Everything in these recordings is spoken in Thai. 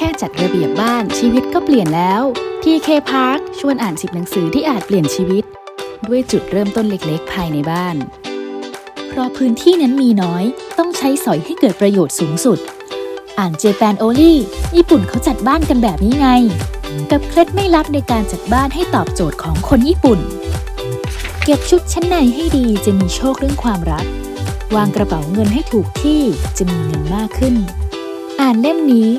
ค่จัดระเบียบบ้านชีวิตก็เปลี่ยนแล้ว TK Park ชวนอ่าน10หนังสือที่อาจเปลี่ยนชีวิต ด้วยจุดเริ่มต้นเล็กๆ ภายในบ้าน เพราะพื้นที่นั้นมีน้อย ต้องใช้สอยให้เกิดประโยชน์สูงสุด อ่านเจแปนโอลี่ญี่ปุ่นเขาจัดบ้านกันแบบนี้ไง กับเคล็ดไม่ลับในการจัดบ้านให้ตอบโจทย์ของคนญี่ปุ่น เก็บชุดชั้นในให้ดีจะมีโชคเรื่องความรัก วางกระเป๋าเงินให้ถูกที่จะมีเงินมากขึ้น อ่านเล่มนี้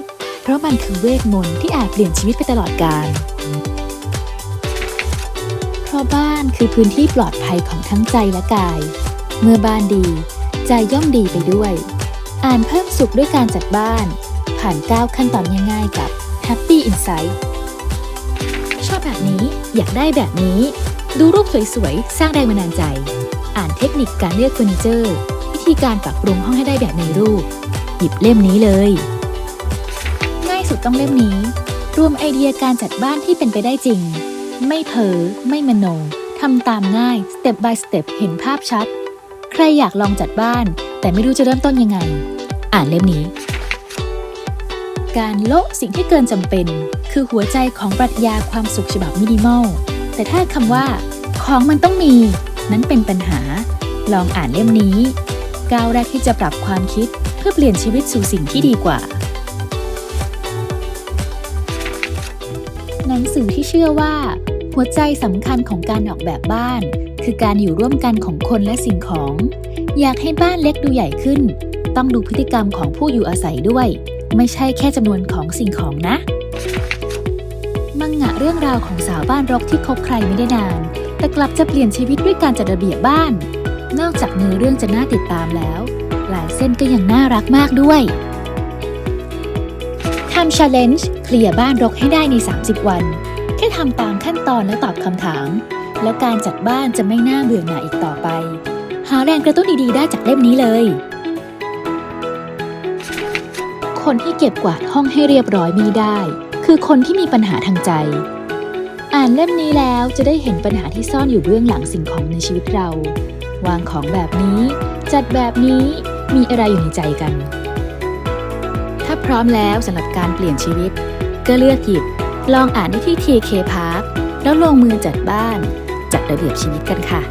ราะมันคือเวทมนต์ที่อาจเปลี่ยนชีวิตไปตลอดกาล เพราะบ้านคือพื้นที่ปลอดภัยของทั้งใจและกาย เมื่อบ้านดี ใจย่อมดีไปด้วย อ่านเพิ่มสุขด้วยการจัดบ้าน ผ่าน9ขั้นตอนง่ายๆกับ Happy Insight ชอบแบบนี้อยากได้แบบนี้ ดูรูปสวยๆ สร้างแรงบันดาลใจ อ่านเทคนิคการเลือกเฟอร์นิเจอร์ วิธีการปรับปรุงห้องให้ได้แบบในรูป หยิบเล่มนี้เลยง่าย สุดต้องเล่มนี้ รวมไอเดียการจัดบ้านที่เป็นไปได้จริง ไม่เพ้อไม่มโนทำตามง่ายสเต็ป by สเต็ปเห็นภาพชัด ใครอยากลองจัดบ้าน แต่ไม่รู้จะเริ่มต้นยังไง อ่านเล่มนี้ การโละสิ่งที่เกินจำเป็น คือหัวใจของปรัชญาความสุขฉบับมินิมอล แต่ถ้าคำว่า ของมันต้องมี นั้นเป็นปัญหา ลองอ่านเล่มนี้ ก้าวแรกที่จะปรับความคิดเพื่อเปลี่ยนชีวิตสู่สิ่งที่ดีกว่า สือที่เชื่อว่า หัวใจสำคัญของการออกแบบบ้าน คือการอยู่ร่วมกันของคนและสิ่งของ อยากให้บ้านเล็กดูใหญ่ขึ้น ต้องดูพฤติกรรมของผู้อยู่อาศัยด้วย ไม่ใช่แค่จำนวนของสิ่งของนะมังงะเรื่องราวของสาวบ้านรกที่คบใครไม่ได้นาน แต่กลับจะเปลี่ยนชีวิตด้วยการจัดระเบียบบ้าน นอกจากเนื้อเรื่องจะน่าติดตามแล้วหลายเส้นก็ยังน่ารักมากด้วย ทำ challenge เคลียร์บ้านรกให้ได้ใน 30 วัน แค่ทำตามขั้นตอนและตอบคำถาม แล้วการจัดบ้านจะไม่น่าเบื่อหน่ายอีกต่อไป หาแรงกระตุ้นดีๆ ได้จากเล่มนี้เลย คนที่เก็บกวาดห้องให้เรียบร้อยไม่ได้ คือคนที่มีปัญหาทางใจ อ่านเล่มนี้แล้วจะได้เห็นปัญหาที่ซ่อนอยู่เบื้องหลังสิ่งของในชีวิตเรา วางของแบบนี้ จัดแบบนี้มีอะไรอยู่ในใจกัน ถ้าพร้อมแล้วสำหรับการเปลี่ยนชีวิต ก็เลือกหยิบ ลองอ่านได้ที่ TK Park แล้วลงมือจัดบ้าน จัดระเบียบชีวิตกันค่ะ